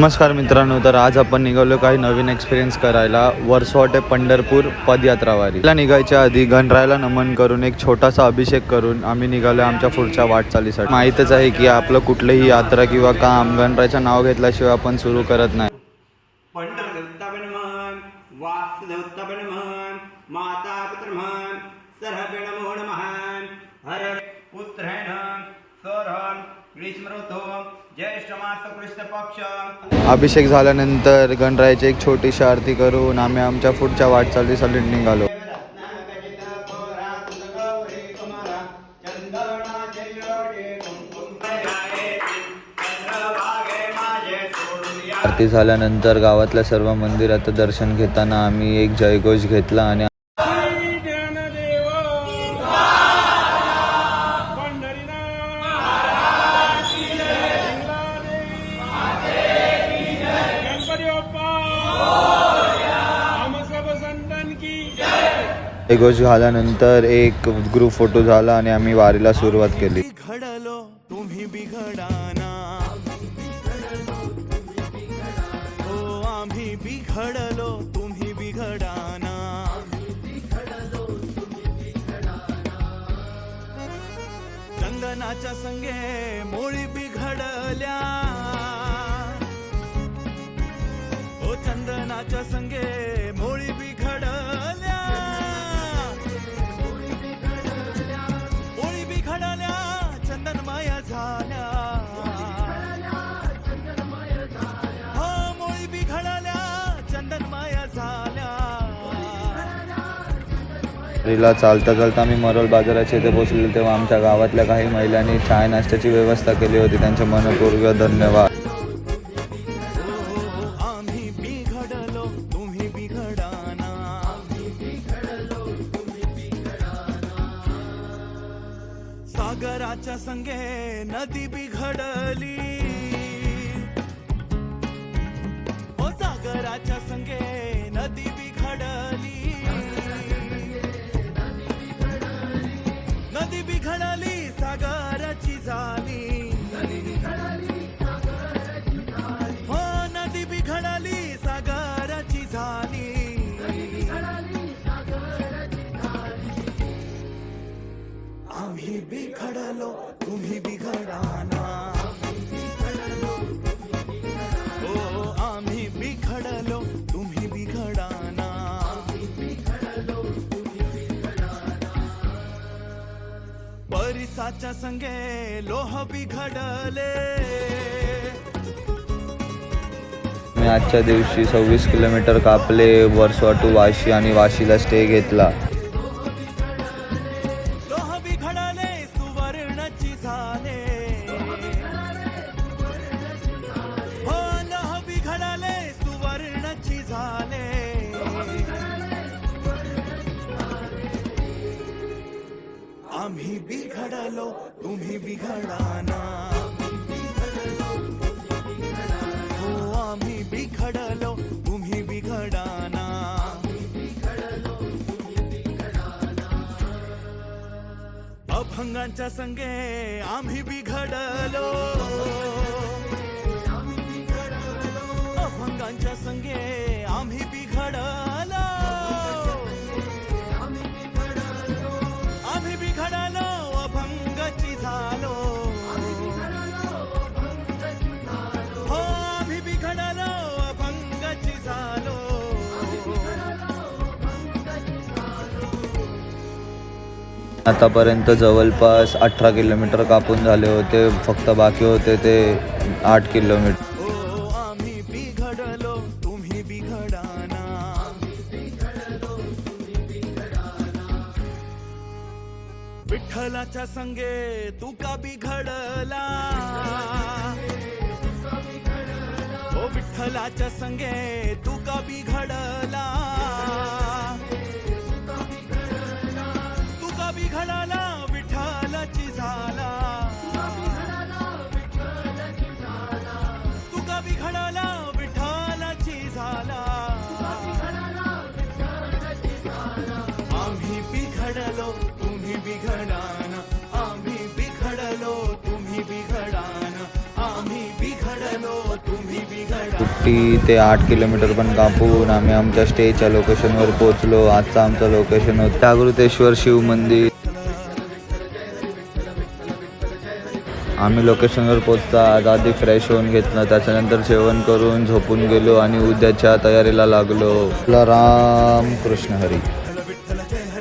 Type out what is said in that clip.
नमस्कार मित्रांनो तर आज आपण निघालो काही नवीन एक्सपिरियन्स करायला. वर्सोवा ते पंढरपूर पदयात्रावारीला निघायच्या आधी गणरायला नमन करून एक छोटासा अभिषेक करून आम्ही निघालो आमच्या पुढच्या वाटचालीसाठी. माहीतच आहे की आपलं कुठलीही यात्रा किंवा काम गणरायचं नाव घेतल्याशिवाय आपण सुरू करत नाही. महान हर ग्रीष्म ऋतू ज्येष्ठ मास कृष्ण पक्ष. अभिषेक झाल्यानंतर गणरायाची एक छोटीशी आरती करून आम्ही आमच्या पुढच्या वाटचालीसाठी निघालो. आरती झाल्यानंतर गावातल्या सर्व मंदिरात दर्शन घेताना आम्ही एक जयघोष घेतला आणि गोष्ट झाल्यानंतर एक ग्रुप फोटो झाला आणि आम्ही वारीला सुरुवात केली. बिघडलो तुम्ही बिघडाना हो आम्ही बिघडलो तुम्ही बिघडाना चंदनाच्या संगे मोळी बिघडल्या. हो चंदनाच्या संगे वारीला चालता चालता आम्ही मरोल बाजाराच्या इथे पोहोचलो तेव्हा आमच्या गावातल्या काही महिलांनी चाय नाश्त्याची व्यवस्था केली होती. त्यांचे मनपूर्वक धन्यवाद. आम्ही बिघडलो तुम्ही सागराच्या संगे नदी बिघडली. हो सागराच्या संगे तुम्ही बिघडाना हो आम्ही बिघडलो तुम्ही बिघडाना. परिसाच्या संगे लोह बिघडले. मी आजच्या दिवशी सव्वीस किलोमीटर कापले वर्सवा टू वाशी आणि वाशीला स्टे घेतला. आम्ही बिघडलो तुम्ही बिघडाना हो आम्ही बिघडलो तुम्ही बिघडाना अभंगांच्या संगे आम्ही बिघडलो. आतापर्यंत जवळपास अठरा किलोमीटर कापून झाले होते फक्त बाकी होते ते आठ किलोमीटर. आम्ही बिघडलो तुम्ही बिघडाना. विठ्ठलाच्या संगे तू का बिघडला? हो विठ्ठलाच्या संगे तू का बिघडला? बिघडलो ते आठ किलोमीटर पण कापून आम्ही आमच्या स्टेच्या लोकेशनवर पोहोचलो. आजचं आमचं लोकेशन होतं. जागृतेश्वर शिव मंदिर. आम्ही लोकेशनवर पोचता आज आधी फ्रेश होऊन घेतलं. त्याच्यानंतर जेवण करून झोपून गेलो आणि उद्याच्या तयारीला लागलो. राम कृष्ण हरी.